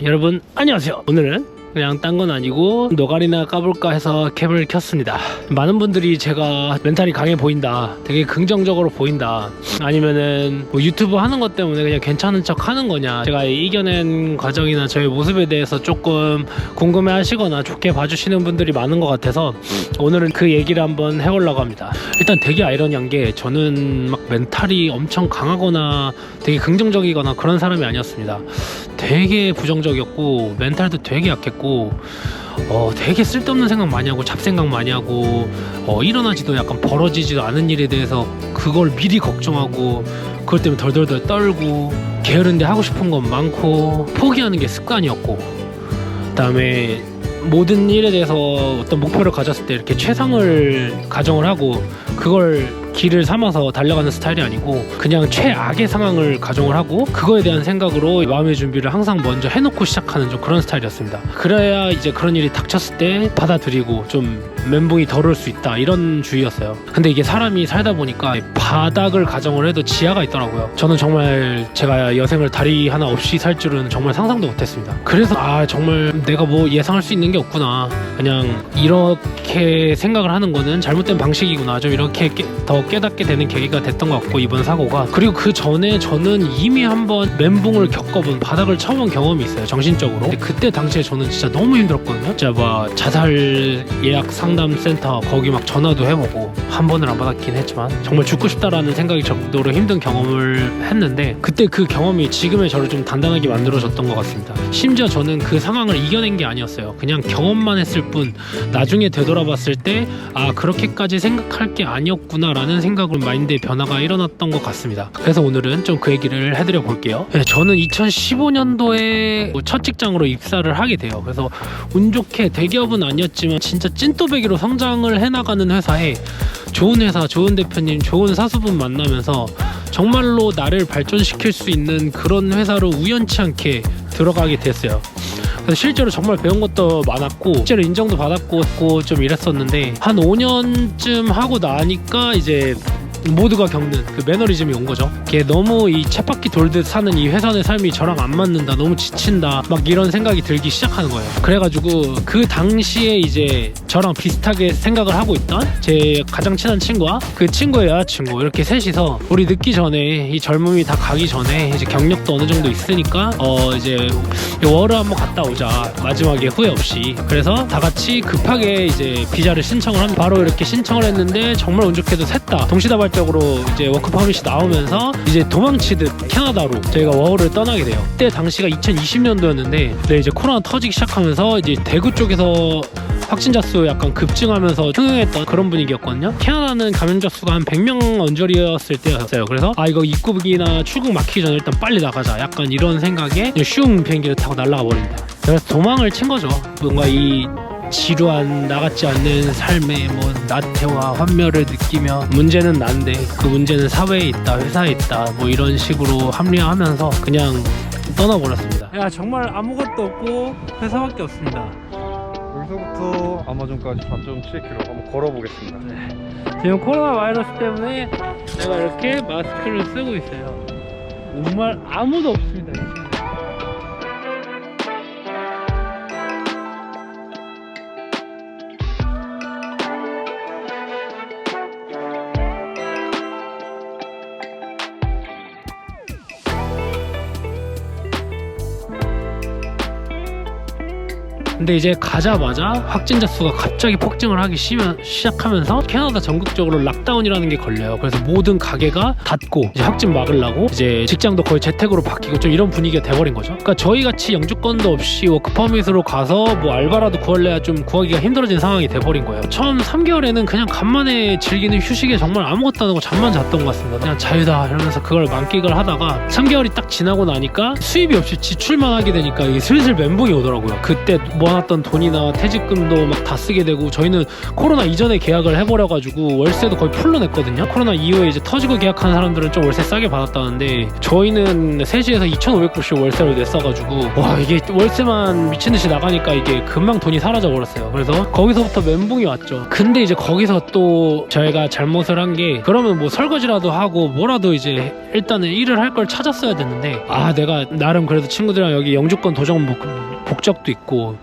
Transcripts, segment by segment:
여러분 안녕하세요. 오늘은 그냥 딴 건 아니고 노가리나 까볼까 해서 캠을 켰습니다. 많은 분들이 제가 멘탈이 강해 보인다 되게 긍정적으로 보인다 아니면은 뭐 유튜브 하는 것 때문에 그냥 괜찮은 척 하는 거냐. 제가 이겨낸 과정이나 저의 모습에 대해서 조금 궁금해 하시거나 좋게 봐주시는 분들이 많은 것 같아서 오늘은 그 얘기를 한번 해보려고 합니다. 일단 되게 아이러니한 게 저는 막 멘탈이 엄청 강하거나 되게 긍정적이거나 그런 사람이 아니었습니다 되게 부정적이었고 멘탈도 되게 약했고 어, 되게 쓸데없는 생각 많이 하고 잡생각 많이 하고 어, 일어나지도 약간 벌어지지도 않은 일에 대해서 그걸 미리 걱정하고 그것 때문에 덜덜덜 떨고 게으른데 하고 싶은 건 많고 포기하는 게 습관이었고 그다음에 모든 일에 대해서 어떤 목표를 가졌을 때 이렇게 최상을 가정을 하고 그걸 길을 삼아서 달려가는 스타일이 아니고 그냥 최악의 상황을 가정을 하고 그거에 대한 생각으로 마음의 준비를 항상 먼저 해놓고 시작하는 좀 그런 스타일이었습니다. 그래야 이제 그런 일이 닥쳤을 때 받아들이고 좀 멘붕이 덜올 수 있다 이런 주의였어요. 근데 이게 사람이 살다 보니까 바닥을 가정을 해도 지하가 있더라고요. 저는 정말 제가 여생을 다리 하나 없이 살 줄은 정말 상상도 못했습니다. 그래서 아 정말 내가 뭐 예상할 수 있는 게 없구나. 그냥 이렇게 생각을 하는 거는 잘못된 방식이구나. 좀 이렇게 깨- 더 깨닫게 되는 계기가 됐던 것 같고 이번 사고가. 그리고 그 전에 저는 이미 한번 멘붕을 겪어본 바닥을 쳐본 경험이 있어요 정신적으로. 그때 당시에 저는 진짜 너무 힘들었거든요. 진짜 뭐 자살 예약 상담 센터 거기 막 전화도 해보고 한 번을 안 받았긴 했지만 정말 죽고 싶다라는 생각이 정도로 힘든 경험을 했는데 그때 그 경험이 지금의 저를 좀 단단하게 만들어줬던 것 같습니다. 심지어 저는 그 상황을 이겨낸 게 아니었어요. 그냥 경험만 했을 뿐 나중에 되돌아봤을 때 아 그렇게까지 생각할 게 아니었구나라는 생각으로 마인드의 변화가 일어났던 것 같습니다. 그래서 오늘은 좀 그 얘기를 해드려 볼게요. 네, 저는 2015년도에 첫 직장으로 입사를 하게 돼요. 그래서 운 좋게 대기업은 아니었지만 진짜 찐또배기로 성장을 해나가는 회사에 좋은 회사, 좋은 대표님, 좋은 사수분 만나면서 정말로 나를 발전시킬 수 있는 그런 회사로 우연치 않게 들어가게 됐어요. 실제로 정말 배운 것도 많았고 실제로 인정도 받았고 좀 이랬었는데 한 5년쯤 하고 나니까 이제 모두가 겪는 그 매너리즘이 온 거죠. 걔 너무 이 쳇바퀴 돌듯 사는 이 회사 내 삶이 저랑 안 맞는다, 너무 지친다, 막 이런 생각이 들기 시작하는 거예요. 그래가지고 그 당시에 이제 저랑 비슷하게 생각을 하고 있던 제 가장 친한 친구와 그 친구의 여자친구 이렇게 셋이서 우리 늦기 전에 이 젊음이 다 가기 전에 이제 경력도 어느 정도 있으니까 어 이제 월을 한번 갔다 오자 마지막에 후회 없이 그래서 다 같이 급하게 이제 비자를 신청을 합니다 바로 이렇게 신청을 했는데 정말 운 좋게도 셋 다 동시다발 적으로 이제 워크 퍼밋이 나오면서 이제 도망치듯 캐나다로 저희가 워홀을 떠나게 돼요 그때 당시가 2020년도였는데 네, 이제 코로나 터지기 시작하면서 이제 대구 쪽에서 확진자 수 약간 급증하면서 흥행했던 그런 분위기였거든요. 캐나다는 감염자 수가 한 100명 언저리였을 때였어요. 그래서 아 이거 입국이나 출국 막히기 전에 일단 빨리 나가자. 약간 이런 생각에 슝 비행기를 타고 날아가 버립니다. 그래서 도망을 친 거죠. 뭔가 이 지루한 나같지 않는 삶의 뭐 나태와 환멸을 느끼며 문제는 난데 그 문제는 사회에 있다 회사에 있다 뭐 이런 식으로 합리화하면서 그냥 떠나버렸습니다 야 정말 아무것도 없고 회사밖에 없습니다 여기서부터 아마존까지 4.7km 한번 걸어보겠습니다. 지금 코로나 바이러스 때문에 제가 이렇게 마스크를 쓰고 있어요. 정말 아무도 없습니다. 근데 이제 가자마자 확진자 수가 갑자기 폭증을 하기 시작하면서 캐나다 전국적으로 락다운이라는 게 걸려요. 그래서 모든 가게가 닫고 이제 확진 막으려고 이제 직장도 거의 재택으로 바뀌고 좀 이런 분위기가 돼버린 거죠. 그러니까 저희 같이 영주권도 없이 워크퍼밋으로 가서 뭐 알바라도 구할래야 좀 구하기가 힘들어진 상황이 돼버린 거예요. 처음 3개월에는 그냥 간만에 즐기는 휴식에 정말 아무것도 안 하고 잠만 잤던 것 같습니다. 그냥 자유다 이러면서 그걸 만끽을 하다가 3개월이 딱 지나고 나니까 수입이 없이 지출만 하게 되니까 이게 슬슬 멘붕이 오더라고요. 그때 뭐 모아놨던 돈이나 퇴직금도 막 다 쓰게 되고 저희는 코로나 이전에 계약을 해버려가지고 월세도 거의 풀로 냈거든요. 코로나 이후에 이제 터지고 계약한 사람들은 좀 월세 싸게 받았다는데 저희는 3시에서 2,500불씩 월세를 냈어가지고 와 이게 월세만 미친 듯이 나가니까 이게 금방 돈이 사라져 버렸어요. 그래서 거기서부터 멘붕이 왔죠. 근데 이제 거기서 또 저희가 잘못을 한 게 그러면 뭐 설거지라도 하고 뭐라도 이제 일단은 일을 할 걸 찾았어야 됐는데 아 내가 나름 그래도 친구들이랑 여기 영주권 도정 목, 복적도 있고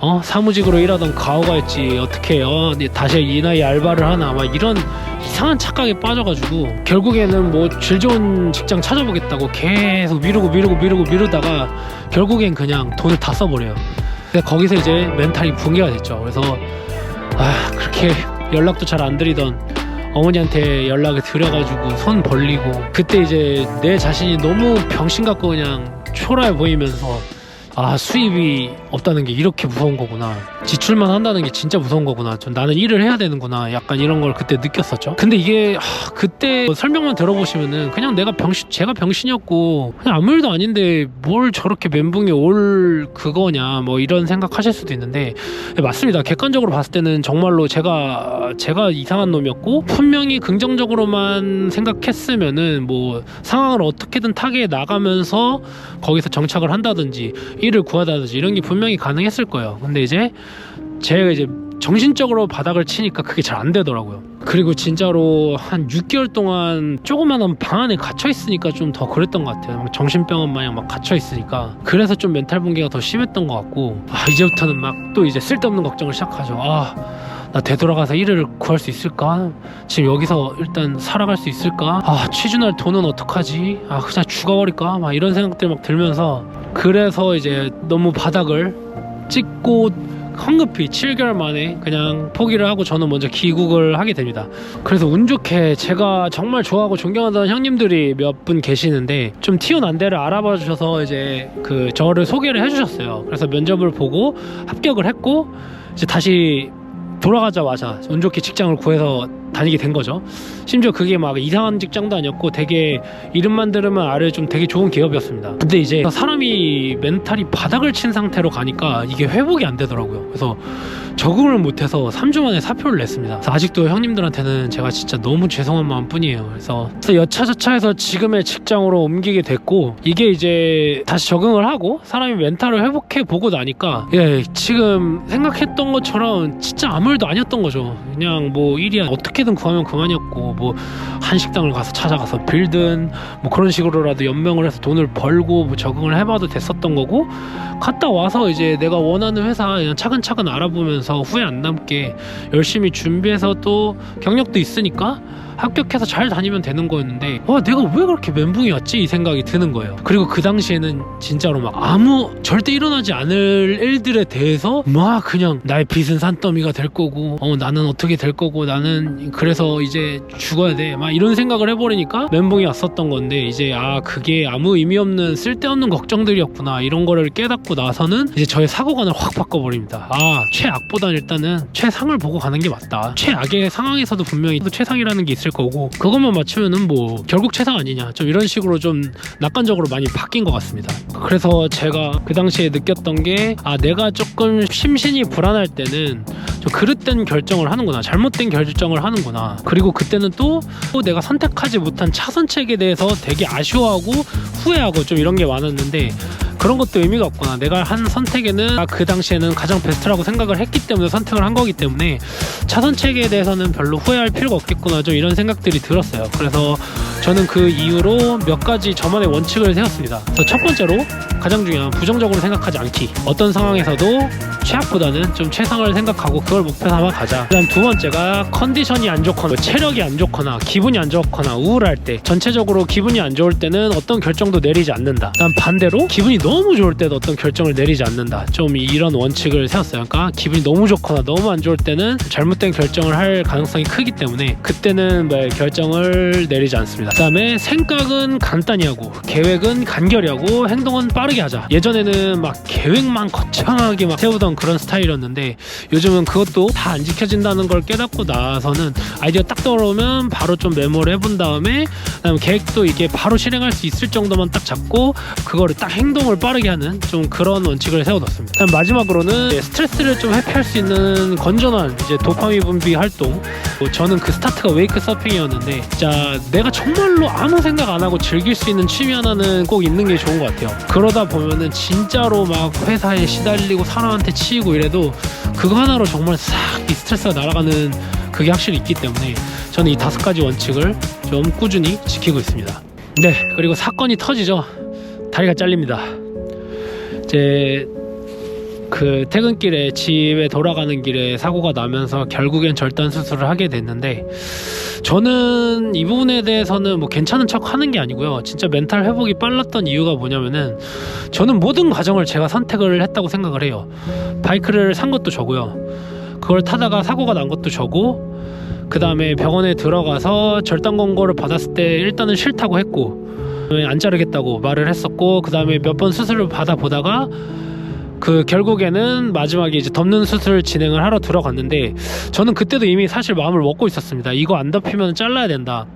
어 사무직으로 일하던 가오가 있지 어떻게 어 다시 이 나이 알바를 하나 막 이런 이상한 착각에 빠져가지고 결국에는 뭐 질 좋은 직장 찾아보겠다고 계속 미루고 미루고 미루고 미루다가 결국엔 그냥 돈을 다 써버려요. 근데 거기서 이제 멘탈이 붕괴가 됐죠. 그래서 아 그렇게 연락도 잘 안 드리던 어머니한테 연락을 드려가지고 손 벌리고 그때 이제 내 자신이 너무 병신 같고 그냥 초라해 보이면서 아 수입이 없다는 게 이렇게 무서운 거구나. 지출만 한다는 게 진짜 무서운 거구나. 좀 나는 일을 해야 되는구나. 약간 이런 걸 그때 느꼈었죠. 근데 이게 하, 그때 설명만 들어보시면은 그냥 내가 병신 제가 병신이었고 그냥 아무 일도 아닌데 뭘 저렇게 멘붕이 올 그거냐 뭐 이런 생각하실 수도 있는데 네, 맞습니다. 객관적으로 봤을 때는 정말로 제가 제가 이상한 놈이었고 분명히 긍정적으로만 생각했으면은 뭐 상황을 어떻게든 타개해 나가면서 거기서 정착을 한다든지 일을 구하다든지 이런 게 분명히 가능했을 거예요. 근데 이제 제가 이제 정신적으로 바닥을 치니까 그게 잘 안 되더라고요. 그리고 진짜로 한 6개월 동안 조그마한 방 안에 gat혀 있으니까 좀 더 그랬던 것 같아요. 막 정신병원 마냥 막 갇혀 있으니까 그래서 좀 멘탈 붕괴가 더 심했던 것 같고 아, 이제부터는 막 또 이제 쓸데없는 걱정을 시작하죠. 아. 나 되돌아가서 일을 구할 수 있을까? 지금 여기서 일단 살아갈 수 있을까? 아 취준할 돈은 어떡하지? 아 그냥 죽어버릴까? 막 이런 생각들 막 들면서 그래서 이제 너무 바닥을 찍고 황급히 7개월 만에 그냥 포기를 하고 저는 먼저 귀국을 하게 됩니다. 그래서 운 좋게 제가 정말 좋아하고 존경하던 형님들이 몇 분 계시는데 좀 튀어난 데를 알아봐 주셔서 이제 그 저를 소개를 해주셨어요. 그래서 면접을 보고 합격을 했고 이제 다시 돌아가자마자 운 좋게 직장을 구해서 다니게 된 거죠. 심지어 그게 막 이상한 직장도 아니었고 되게 이름만 들으면 알을 좀 되게 좋은 기업이었습니다. 근데 이제 사람이 멘탈이 바닥을 친 상태로 가니까 이게 회복이 안 되더라고요. 그래서 적응을 못해서 3주 만에 사표를 냈습니다. 아직도 형님들한테는 제가 진짜 너무 죄송한 마음 뿐이에요. 그래서 여차저차해서 지금의 직장으로 옮기게 됐고 이게 이제 다시 적응을 하고 사람이 멘탈을 회복해 보고 나니까 예 지금 생각했던 것처럼 진짜 아무 일도 아니었던 거죠. 그냥 뭐 일이 어떻게 든 구하면 그만이었고 뭐 한식당을 가서 찾아가서 빌든 뭐 그런 식으로라도 연명을 해서 돈을 벌고 뭐 적응을 해봐도 됐었던 거고 갔다 와서 이제 내가 원하는 회사 그냥 차근차근 알아보면서 후회 안 남게 열심히 준비해서 또 경력도 있으니까 합격해서 잘 다니면 되는 거였는데 와 내가 왜 그렇게 멘붕이었지? 이 생각이 드는 거예요. 그리고 그 당시에는 진짜로 막 아무 절대 일어나지 않을 일들에 대해서 막 그냥 나의 빚은 산더미가 될 거고 어 나는 어떻게 될 거고 나는 그래서 이제 죽어야 돼. 막 이런 생각을 해버리니까 멘붕이 왔었던 건데 이제 아 그게 아무 의미 없는 쓸데없는 걱정들이었구나. 이런 거를 깨닫고 나서는 이제 저의 사고관을 확 바꿔버립니다. 아 최악보단 일단은 최상을 보고 가는 게 맞다. 최악의 상황에서도 분명히 또 최상이라는 게 있을 거고 그것만 맞추면은 뭐 결국 최상 아니냐. 좀 이런 식으로 좀 낙관적으로 많이 바뀐 것 같습니다. 그래서 제가 그 당시에 느꼈던 게 아 내가 조금 심신이 불안할 때는 좀 그릇된 결정을 하는구나. 잘못된 결정을 하는구나. 그리고 그때는 또, 또 내가 선택하지 못한 차선책에 대해서 되게 아쉬워하고 후회하고 좀 이런 게 많았는데 그런 것도 의미가 없구나. 내가 한 선택에는 아, 그 당시에는 가장 베스트라고 생각을 했기 때문에 선택을 한 거기 때문에 차선책에 대해서는 별로 후회할 필요가 없겠구나. 좀 이런 생각들이 들었어요. 그래서 저는 그 이후로 몇 가지 저만의 원칙을 세웠습니다. 첫 번째로 가장 중요한 부정적으로 생각하지 않기. 어떤 상황에서도 최악보다는 좀 최상을 생각하고 그걸 목표 삼아 가자. 그다음 두 번째가 컨디션이 안 좋거나 뭐 체력이 안 좋거나 기분이 안 좋거나 우울할 때 전체적으로 기분이 안 좋을 때는 어떤 결정도 내리지 않는다. 그다음 반대로 기분이 너무 좋을 때도 어떤 결정을 내리지 않는다. 좀 이런 원칙을 세웠어요. 그러니까 기분이 너무 좋거나 너무 안 좋을 때는 잘못된 결정을 할 가능성이 크기 때문에 그때는 뭐 결정을 내리지 않습니다. 그다음에 생각은 간단히 하고 계획은 간결히 하고 행동은 빠르게 하자. 예전에는 막 계획만 거창하게 막 세우던 그런 스타일이었는데 요즘은 그것도 다 안 지켜진다는 걸 깨닫고 나서는 아이디어 딱 떠오르면 바로 좀 메모를 해본 다음에 그다음 계획도 이게 바로 실행할 수 있을 정도만 딱 잡고 그거를 딱 행동을 빠르게 하는 좀 그런 원칙을 세워뒀습니다. 그다음 마지막으로는 이제 스트레스를 좀 회피할 수 있는 건전한 이제 도파민 분비 활동. 뭐 저는 그 스타트가 웨이크 서핑이었는데 진짜 내가 정말로 아무 생각 안 하고 즐길 수 있는 취미 하나는 꼭 있는 게 좋은 것 같아요. 그러다 보면은 진짜로 막 회사에 시달리고 사람한테 치이고 이래도 그거 하나로 정말 싹 이 스트레스가 날아가는 그게 확실히 있기 때문에 저는 이 다섯 가지 원칙을 좀 꾸준히 지키고 있습니다. 네, 그리고 사건이 터지죠. 다리가 잘립니다. 제 그 퇴근길에 집에 돌아가는 길에 사고가 나면서 결국엔 절단 수술을 하게 됐는데 저는 이 부분에 대해서는 뭐 괜찮은 척 하는 게 아니고요. 진짜 멘탈 회복이 빨랐던 이유가 뭐냐면은 저는 모든 과정을 제가 선택을 했다고 생각을 해요. 바이크를 산 것도 저고요. 그걸 타다가 사고가 난 것도 저고 그 다음에 병원에 들어가서 절단 권고를 받았을 때 일단은 싫다고 했고 안 자르겠다고 말을 했었고 그 다음에 몇 번 수술을 받아 보다가 그 결국에는 마지막에 이제 덮는 수술 진행을 하러 들어갔는데 저는 그때도 이미 사실 마음을 먹고 있었습니다. 이거 안 덮이면 잘라야 된다.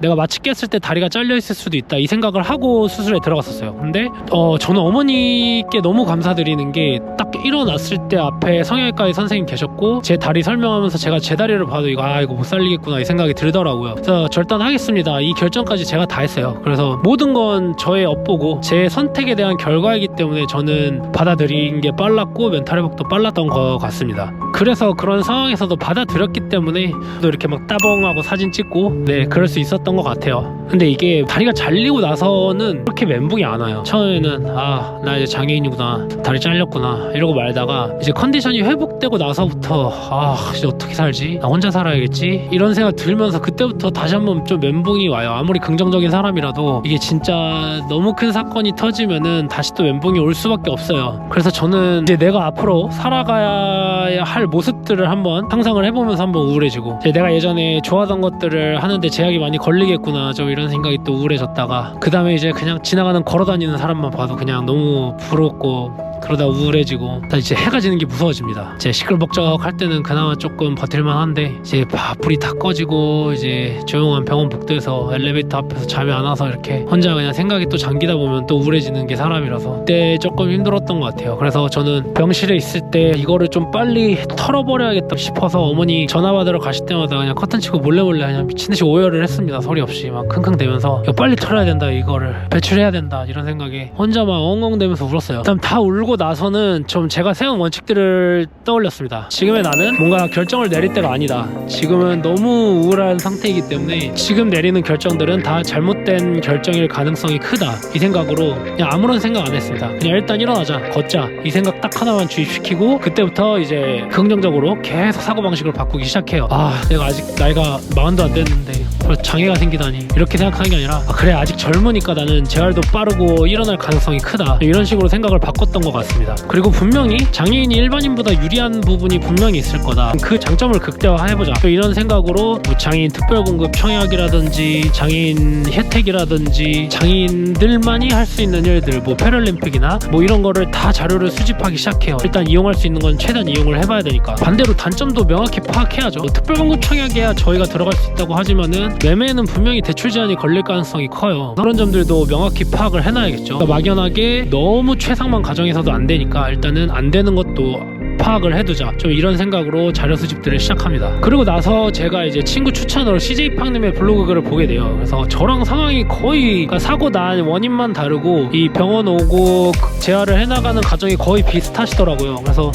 내가 마취 깼을 때 다리가 잘려 있을 수도 있다 이 생각을 하고 수술에 들어갔었어요. 근데 어 저는 어머니께 너무 감사드리는 게 딱 일어났을 때 앞에 성형외과의 선생님 계셨고 제 다리 설명하면서 제가 제 다리를 봐도 이거 아 이거 못 살리겠구나 이 생각이 들더라고요. 그래서 절단하겠습니다. 이 결정까지 제가 다 했어요. 그래서 모든 건 저의 업보고 제 선택에 대한 결과이기 때문에 저는 받아들인 게 빨랐고 멘탈 회복도 빨랐던 것 같습니다. 그래서 그런 상황에서도 받아들였기 때문에 또 이렇게 막 따봉하고 사진 찍고 네 그럴 수 있었던 것 같아요. 근데 이게 다리가 잘리고 나서는 그렇게 멘붕이 안 와요. 처음에는 아 나 이제 장애인이구나 다리 잘렸구나 이러고 말다가 이제 컨디션이 회복되고 나서부터 아 이제 어떻게 살지? 나 혼자 살아야겠지? 이런 생각 들면서 그때부터 다시 한번 좀 멘붕이 와요. 아무리 긍정적인 사람이라도 이게 진짜 너무 큰 사건이 터지면은 다시 또 멘붕이 올 수밖에 없어요. 그래서 저는 이제 내가 앞으로 살아가야 할 모습들을 한번 상상을 해보면서 한번 우울해지고 내가 예전에 좋아하던 것들을 하는데 제약이 많이 걸 리겠구나 좀 이런 생각이 또 우울해졌다가 그 다음에 이제 그냥 지나가는 걸어다니는 사람만 봐도 그냥 너무 부럽고 그러다 우울해지고 다 이제 해가 지는 게 무서워집니다. 이제 시끌벅적할 때는 그나마 조금 버틸만한데 이제 바- 불이 다 꺼지고 이제 조용한 병원 복도에서 엘리베이터 앞에서 잠이 안 와서 이렇게 혼자 그냥 생각이 또 잠기다 보면 또 우울해지는 게 사람이라서 그때 조금 힘들었던 것 같아요. 그래서 저는 병실에 있을 때 이거를 좀 빨리 털어버려야겠다 싶어서 어머니 전화 받으러 가실 때마다 그냥 커튼 치고 몰래 몰래 그냥 미친 듯이 오열을 했습니다. 소리 없이 막 킁킁대면서 빨리 털어야 된다 이거를 배출해야 된다 이런 생각에 혼자 막 엉엉대면서 울었어요. 일단 다 울고 나서는 좀 제가 세운 원칙들을 떠올렸습니다. 지금의 나는 뭔가 결정을 내릴 때가 아니다. 지금은 너무 우울한 상태이기 때문에 지금 내리는 결정들은 다 잘못된 결정일 가능성이 크다. 이 생각으로 그냥 아무런 생각 안 했습니다. 그냥 일단 일어나자, 걷자. 이 생각 딱 하나만 주입시키고 그때부터 이제 긍정적으로 계속 사고방식을 바꾸기 시작해요. 아, 내가 아직 나이가 마흔도 안 됐는데 장애가 생기다니 이렇게 생각하는 게 아니라 아, 그래 아직 젊으니까 나는 재활도 빠르고 일어날 가능성이 크다 이런 식으로 생각을 바꿨던 것 같 습니다. 그리고 분명히 장애인이 일반인보다 유리한 부분이 분명히 있을 거다. 그 장점을 극대화해보자. 또 이런 생각으로 뭐 장애인 특별공급 청약이라든지 장애인 혜택이라든지 장애인들만이 할 수 있는 일들 뭐 패럴림픽이나 뭐 이런 거를 다 자료를 수집하기 시작해요. 일단 이용할 수 있는 건 최대한 이용을 해봐야 되니까. 반대로 단점도 명확히 파악해야죠. 뭐 특별공급 청약에야 저희가 들어갈 수 있다고 하지만은 매매에는 분명히 대출 제한이 걸릴 가능성이 커요. 그런 점들도 명확히 파악을 해놔야겠죠. 그러니까 막연하게 너무 최상만 가정에서도 안 되니까 일단은 안 되는 것도 파악을 해두자. 좀 이런 생각으로 자료 수집들을 시작합니다. 그리고 나서 제가 이제 친구 추천으로 CJ 팡님의 블로그 글을 보게 돼요. 그래서 저랑 상황이 거의 그러니까 사고 난 원인만 다르고 이 병원 오고 재활을 해나가는 과정이 거의 비슷하시더라고요. 그래서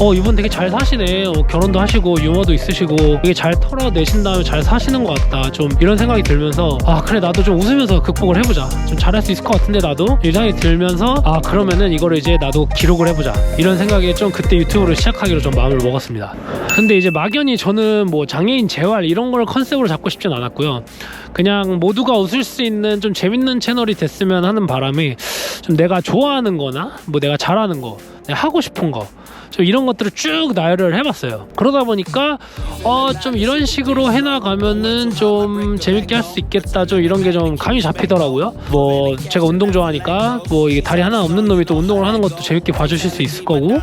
어 이분 되게 잘 사시네. 어, 결혼도 하시고 유머도 있으시고 되게 잘 털어내신 다음에 잘 사시는 것 같다. 좀 이런 생각이 들면서 아 그래 나도 좀 웃으면서 극복을 해보자. 좀 잘할 수 있을 것 같은데 나도? 이 생각이 들면서 아 그러면은 이거를 이제 나도 기록을 해보자. 이런 생각에 좀 그때 유튜브를 시작하기로 좀 마음을 먹었습니다. 근데 이제 막연히 저는 뭐 장애인 재활 이런 걸 컨셉으로 잡고 싶진 않았고요. 그냥 모두가 웃을 수 있는 좀 재밌는 채널이 됐으면 하는 바람에 좀 내가 좋아하는 거나 뭐 내가 잘하는 거 하고 싶은 거 좀 이런 것들을 쭉 나열을 해봤어요. 그러다 보니까 어 좀 이런 식으로 해나가면은 좀 재밌게 할 수 있겠다. 좀 이런 게 좀 감이 잡히더라고요. 뭐 제가 운동 좋아하니까 뭐 이게 다리 하나 없는 놈이 또 운동을 하는 것도 재밌게 봐주실 수 있을 거고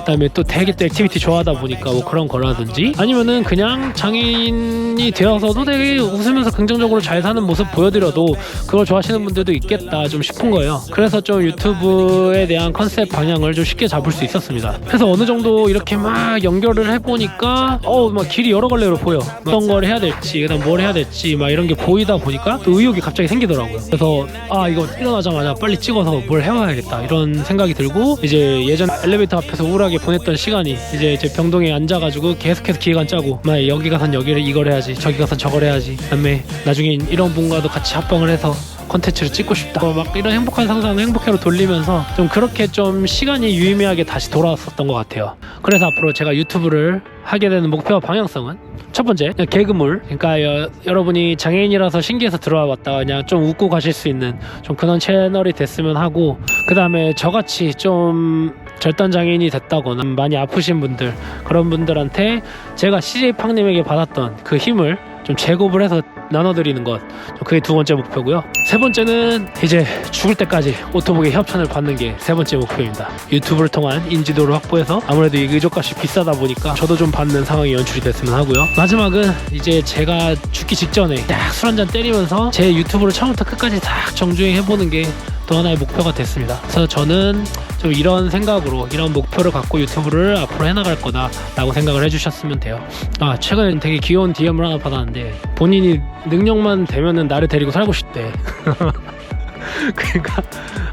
그다음에 또 되게 또 액티비티 좋아하다 보니까 뭐 그런 거라든지 아니면은 그냥 장애인이 되어서도 되게 웃으면서 긍정적으로 잘 사는 모습 보여드려도 그걸 좋아하시는 분들도 있겠다 좀 싶은 거예요. 그래서 좀 유튜브에 대한 컨셉 방향을 좀 쉽게 잡을 수 있었습니다. 그래서 어느 정도 이렇게 막 연결을 해보니까 어막 길이 여러 갈래로 보여. 어떤 걸 해야 될지 그다음 뭘 해야 될지 막 이런 게 보이다 보니까 또 의욕이 갑자기 생기더라고요. 그래서 아 이거 일어나자마자 빨리 찍어서 뭘 해와야겠다 이런 생각이 들고 이제 예전 엘리베이터 앞에서 우울하게 보냈던 시간이 이제 제 병동에 앉아가지고 계속해서 기획안 짜고 막 여기 가선 여기를 이걸 해야지 저기 가선 저걸 해야지 그다음에 나중에 이런 분과도 같이 합방을 해서 컨텐츠를 찍고 싶다. 뭐막 이런 행복한 상상을 행복해로 돌리면서 좀 그렇게 좀 시간이 유의미하게 다시 돌아왔었던 것 같아요. 그래서 앞으로 제가 유튜브를 하게 되는 목표와 방향성은 첫 번째 개그물 그러니까 여, 여러분이 장애인이라서 신기해서 들어와 봤다가 그냥 좀 웃고 가실 수 있는 좀 그런 채널이 됐으면 하고 그 다음에 저같이 좀 절단 장애인이 됐다거나 많이 아프신 분들 그런 분들한테 제가 CJ 팡님에게 받았던 그 힘을 좀 제곱을 해서 나눠드리는 것 그게 두 번째 목표고요 세 번째는 이제 죽을 때까지 오토복의 협찬을 받는 게 세 번째 목표입니다 유튜브를 통한 인지도를 확보해서 아무래도 이 의족값이 비싸다 보니까 저도 좀 받는 상황이 연출이 됐으면 하고요 마지막은 이제 제가 죽기 직전에 딱 술 한잔 때리면서 제 유튜브를 처음부터 끝까지 딱 정주행 해보는 게 또 하나의 목표가 됐습니다 그래서 저는 좀 이런 생각으로 이런 목표를 갖고 유튜브를 앞으로 해나갈 거다라고 생각을 해주셨으면 돼요. 아 최근에 되게 귀여운 DM을 하나 받았는데 본인이 능력만 되면은 나를 데리고 살고 싶대. 그러니까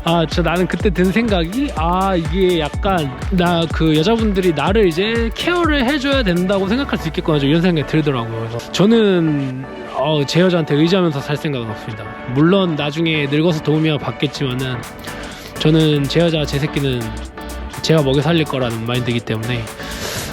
아 저 나는 그때 든 생각이 아 이게 약간 나 그 여자분들이 나를 이제 케어를 해줘야 된다고 생각할 수 있겠구나 좀 이런 생각이 들더라고요. 그래서 저는 어, 제 여자한테 의지하면서 살 생각은 없습니다. 물론 나중에 늙어서 도움이야 받겠지만은 저는 제 여자 제 새끼는 제가 먹여 살릴 거라는 마인드이기 때문에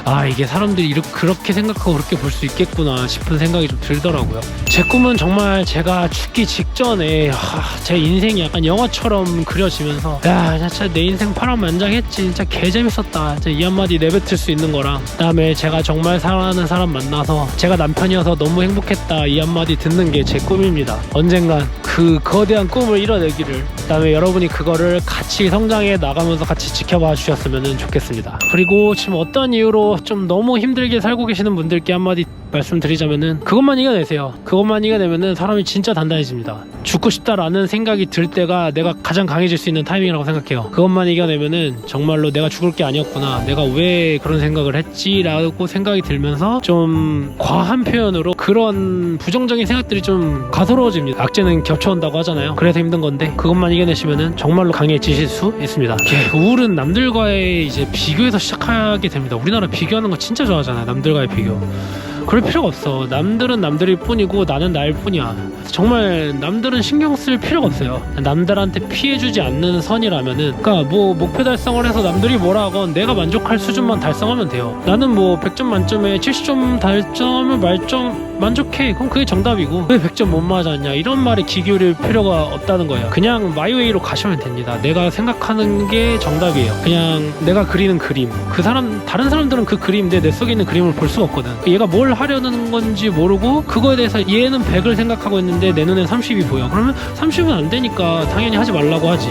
아 이게 사람들이 이렇게 그렇게 생각하고 그렇게 볼 수 있겠구나 싶은 생각이 좀 들더라고요. 제 꿈은 정말 제가 죽기 직전에 하, 제 인생이 약간 영화처럼 그려지면서 야 진짜 내 인생 파란만장했지 진짜 개 재밌었다 진짜 이 한마디 내뱉을 수 있는 거랑 그다음에 제가 정말 사랑하는 사람 만나서 제가 남편이어서 너무 행복했다 이 한마디 듣는 게 제 꿈입니다. 언젠간 그 거대한 꿈을 이뤄내기를 그다음에 여러분이 그거를 같이 성장해 나가면서 같이 지켜봐 주셨으면 좋겠습니다. 그리고 지금 어떤 이유로 좀 너무 힘들게 살고 계시는 분들께 한마디 말씀드리자면은 그것만 이겨내세요. 그것만 이겨내면은 사람이 진짜 단단해집니다. 죽고 싶다라는 생각이 들 때가 내가 가장 강해질 수 있는 타이밍이라고 생각해요. 그것만 이겨내면은 정말로 내가 죽을 게 아니었구나. 내가 왜 그런 생각을 했지라고 생각이 들면서 좀 과한 표현으로 그런 부정적인 생각들이 좀 가소로워집니다. 악재는 겹쳐온다고 하잖아요. 그래서 힘든 건데 그것만 이겨내시면은 정말로 강해지실 수 있습니다. 이게 우울은 남들과의 이제 비교에서 시작하게 됩니다. 우리나라 비교하는 거 진짜 좋아하잖아요. 남들과의 비교. 그럴 필요가 없어. 남들은 남들일 뿐이고 나는 나일 뿐이야. 정말 남들은 신경 쓸 필요가 없어요. 남들한테 피해주지 않는 선이라면은, 그러니까 뭐 목표 달성을 해서 남들이 뭐라 하건 내가 만족할 수준만 달성하면 돼요. 나는 뭐 100점 만점에 70점 달점을 말점 만족해. 그럼 그게 정답이고 왜 100점 못 맞았냐 이런 말에 귀 기울일 필요가 없다는 거예요. 그냥 마이웨이로 가시면 됩니다. 내가 생각하는 게 정답이에요. 그냥 내가 그리는 그림. 그 사람 다른 사람들은 그 그림인데 내 속에 있는 그림을 볼 수가 없거든. 얘가 뭘 하려는 건지 모르고 그거에 대해서 얘는 100을 생각하고 있는데 내 눈엔 30이 보여. 그러면 30은 안 되니까 당연히 하지 말라고 하지.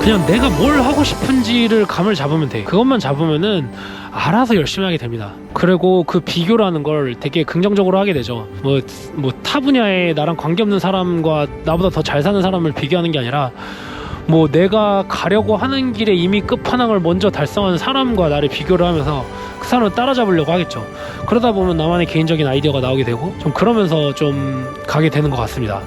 그냥 내가 뭘 하고 싶은지를 감을 잡으면 돼. 그것만 잡으면은 알아서 열심히 하게 됩니다. 그리고 그 비교라는 걸 되게 긍정적으로 하게 되죠. 뭐, 뭐, 타 분야에 나랑 관계없는 사람과 나보다 더 잘 사는 사람을 비교하는 게 아니라 뭐 내가 가려고 하는 길에 이미 끝판왕을 먼저 달성한 사람과 나를 비교를 하면서 그 사람을 따라잡으려고 하겠죠. 그러다 보면 나만의 개인적인 아이디어가 나오게 되고 좀 그러면서 좀 가게 되는 것 같습니다.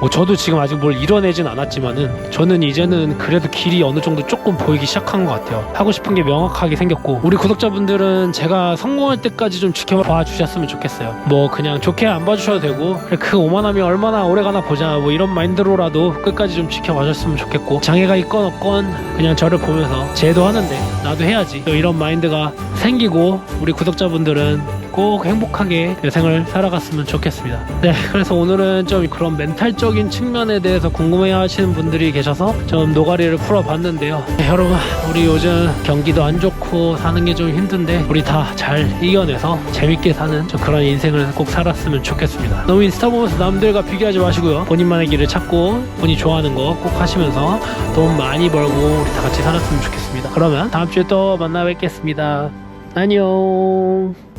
뭐 저도 지금 아직 뭘 이뤄내진 않았지만은 저는 이제는 그래도 길이 어느 정도 조금 보이기 시작한 것 같아요. 하고 싶은 게 명확하게 생겼고 우리 구독자분들은 제가 성공할 때까지 좀 지켜봐 주셨으면 좋겠어요. 뭐 그냥 좋게 안 봐주셔도 되고 그 오만함이 얼마나 오래 가나 보자 뭐 이런 마인드로라도 끝까지 좀 지켜봐 줬으면 좋겠고 장애가 있건 없건 그냥 저를 보면서 쟤도 하는데 나도 해야지 또 이런 마인드가 생기고 우리 구독자분들은 꼭꼭 행복하게 여생을 살아갔으면 좋겠습니다. 네, 그래서 오늘은 좀 그런 멘탈적인 측면에 대해서 궁금해 하시는 분들이 계셔서 좀 노가리를 풀어봤는데요. 네, 여러분, 우리 요즘 경기도 안 좋고 사는 게 좀 힘든데 우리 다 잘 이겨내서 재밌게 사는 좀 그런 인생을 꼭 살았으면 좋겠습니다. 너무 인스타 보면서 남들과 비교하지 마시고요. 본인만의 길을 찾고 본인이 좋아하는 거 꼭 하시면서 돈 많이 벌고 우리 다 같이 살았으면 좋겠습니다. 그러면 다음 주에 또 만나 뵙겠습니다. 안녕.